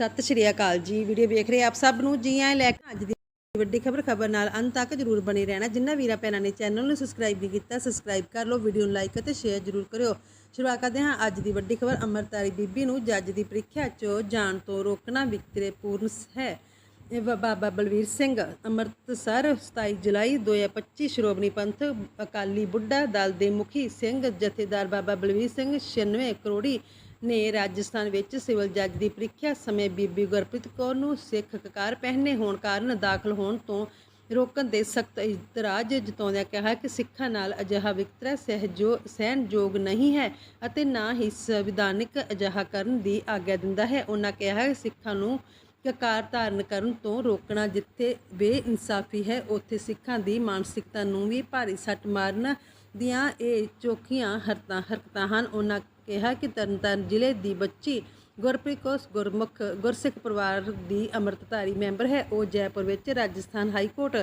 ਸਤਿ ਸ਼੍ਰੀ ਅਕਾਲ ਜੀ। ਵੀਡੀਓ ਵੇਖ ਰਹੇ ਆਪ ਸਭ ਨੂੰ? ਜੀ ਆਏ ਲੈ ਕੇ ਅੱਜ ਦੀ ਵੱਡੀ ਖਬਰ ਖਬਰ ਨਾਲ ਅੰਤ ਤੱਕ ਜਰੂਰ ਬਣੇ ਰਹਿਣਾ। ਜਿੰਨਾ ਵੀਰਾਂ ਭੈਣਾਂ ਨੇ ਚੈਨਲ ਨੂੰ ਸਬਸਕ੍ਰਾਈਬ ਨਹੀਂ ਕੀਤਾ ਸਬਸਕ੍ਰਾਈਬ ਕਰ ਲਓ, ਵੀਡੀਓ ਨੂੰ ਲਾਈਕ ਅਤੇ ਸ਼ੇਅਰ ਜਰੂਰ ਕਰਿਓ। ਸ਼ੁਰੂਆਤ ਕਰਦੇ ਹਾਂ ਅੱਜ ਦੀ ਵੱਡੀ ਖਬਰ। ਅੰਮ੍ਰਿਤਧਾਰੀ ਬੀਬੀ ਨੂੰ ਜੱਜ ਦੀ ਪ੍ਰੀਖਿਆ 'ਚੋਂ ਜਾਣ ਤੋਂ ਰੋਕਣਾ ਵਿਕਤਰੇਪੂਰਨ ਹੈ। ਬਾਬਾ ਬਲਵੀਰ ਸਿੰਘ ਅੰਮ੍ਰਿਤਸਰ 27 ਜੁਲਾਈ 2025 ਸ਼੍ਰੋਮਣੀ ਪੰਥ, ਅਕਾਲੀ ਬੁੱਢਾ ਦਲ ਦੇ ਮੁਖੀ ਸਿੰਘ, ਜਥੇਦਾਰ ਬਾਬਾ ਬਲਵੀਰ ਸਿੰਘ 96 ਕਰੋੜੀ ਨੇ ਰਾਜਸਥਾਨ ਵਿੱਚ ਸਿਵਲ ਜੱਜ ਦੀ ਪ੍ਰੀਖਿਆ ਸਮੇਂ ਬੀਬੀ ਗੁਰਪ੍ਰੀਤ ਕੌਰ ਨੂੰ ਸਿੱਖ ਕਕਾਰ ਪਹਿਨੇ ਹੋਣ ਕਾਰਨ ਦਾਖਲ ਹੋਣ ਤੋਂ ਰੋਕਣ ਦੇ ਸਖਤ ਇਤਰਾਜ਼ ਜਤਾਉਂਦਿਆਂ ਕਿਹਾ ਕਿ ਸਿੱਖਾਂ ਨਾਲ ਅਜਿਹਾ ਵਿਤਕਰਾ ਸਹਿਜੋ ਸਹਿਣਯੋਗ ਨਹੀਂ ਹੈ ਅਤੇ ਨਾ ਹੀ ਸੰਵਿਧਾਨਿਕ ਅਜਿਹਾ ਕਰਨ ਦੀ ਆਗਿਆ ਦਿੰਦਾ ਹੈ। ਉਹਨਾਂ ਕਿਹਾ ਸਿੱਖਾਂ ਨੂੰ ਕਕਾਰ ਧਾਰਨ ਕਰਨ ਤੋਂ ਰੋਕਣਾ ਜਿੱਥੇ ਬੇਇਨਸਾਫੀ ਹੈ, ਉੱਥੇ ਸਿੱਖਾਂ ਦੀ ਮਾਨਸਿਕਤਾ ਨੂੰ ਵੀ ਭਾਰੀ ਸੱਟ ਮਾਰਨ ਦੀਆਂ ਇਹ ਚੋਖੀਆਂ ਹਰਤਾਂ ਹਰਕਤਾਂ ਹਨ। ਉਹਨਾਂ ਕਿਹਾ ਕਿ ਤਰਨਤਾਰਨ ਜ਼ਿਲ੍ਹੇ ਦੀ ਬੱਚੀ ਗੁਰਪ੍ਰੀਤ ਕੌਰ ਗੁਰਮੁਖ ਗੁਰਸਿੱਖ ਪਰਿਵਾਰ ਦੀ ਅੰਮ੍ਰਿਤਧਾਰੀ ਮੈਂਬਰ ਹੈ। ਉਹ ਜੈਪੁਰ ਵਿੱਚ ਰਾਜਸਥਾਨ ਹਾਈ ਕੋਰਟ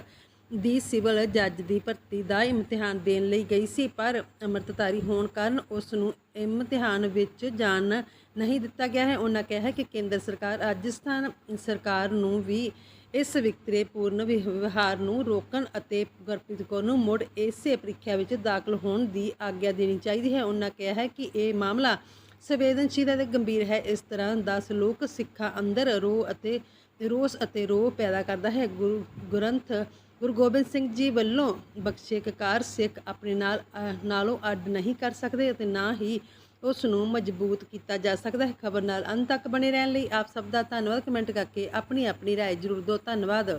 ਦੀ ਸਿਵਲ ਜੱਜ ਦੀ ਭਰਤੀ ਦਾ ਇਮਤਿਹਾਨ ਦੇਣ ਲਈ ਗਈ ਸੀ, ਪਰ ਅੰਮ੍ਰਿਤਧਾਰੀ ਹੋਣ ਕਾਰਨ ਉਸ ਨੂੰ ਇਮਤਿਹਾਨ ਵਿੱਚ ਜਾਣ ਨਹੀਂ ਦਿੱਤਾ ਗਿਆ ਹੈ। ਉਹਨਾਂ ਕਿਹਾ ਕਿ ਕੇਂਦਰ ਸਰਕਾਰ ਰਾਜਸਥਾਨ ਸਰਕਾਰ ਨੂੰ ਵੀ ਇਸ ਵਿਕਤਰੇਪੂਰਨ ਵਿਵਹਾਰ ਨੂੰ ਰੋਕਣ ਅਤੇ ਗੁਰਪ੍ਰੀਤ ਕੌਰ ਨੂੰ ਮੁੜ ਇਸੇ ਪ੍ਰੀਖਿਆ ਵਿੱਚ ਦਾਖਲ ਹੋਣ ਦੀ ਆਗਿਆ ਦੇਣੀ ਚਾਹੀਦੀ ਹੈ। ਉਹਨਾਂ ਕਿਹਾ ਹੈ ਕਿ ਇਹ ਮਾਮਲਾ ਸੰਵੇਦਨਸ਼ੀਲ ਅਤੇ ਗੰਭੀਰ ਹੈ। ਇਸ ਤਰ੍ਹਾਂ ਦਾ ਸਲੂਕ ਸਿੱਖਾਂ ਅੰਦਰ ਰੋਹ ਅਤੇ ਰੋਸ ਅਤੇ ਰੋਹ ਪੈਦਾ ਕਰਦਾ ਹੈ। ਗੁਰੂ ਗ੍ਰੰਥ ਗੁਰੂ ਗੋਬਿੰਦ ਸਿੰਘ ਜੀ ਵੱਲੋਂ ਬਖਸ਼ੇ ਕਕਾਰ ਸਿੱਖ ਆਪਣੇ ਨਾਲ ਅਹ, ਨਾਲੋਂ ਅੱਡ ਨਹੀਂ ਕਰ ਸਕਦੇ ਅਤੇ ਨਾ ਹੀ ਉਸ ਨੂੰ ਮਜ਼ਬੂਤ ਕੀਤਾ ਜਾ ਸਕਦਾ ਹੈ ਖਬਰ ਨਾਲ ਅੰਤ ਤੱਕ ਬਣੇ ਰਹਿਣ ਲਈ ਆਪ ਸਭ ਦਾ ਧੰਨਵਾਦ ਕਮੈਂਟ ਕਰਕੇ ਆਪਣੀ ਆਪਣੀ رائے ਜ਼ਰੂਰ ਦਿਓ ਧੰਨਵਾਦ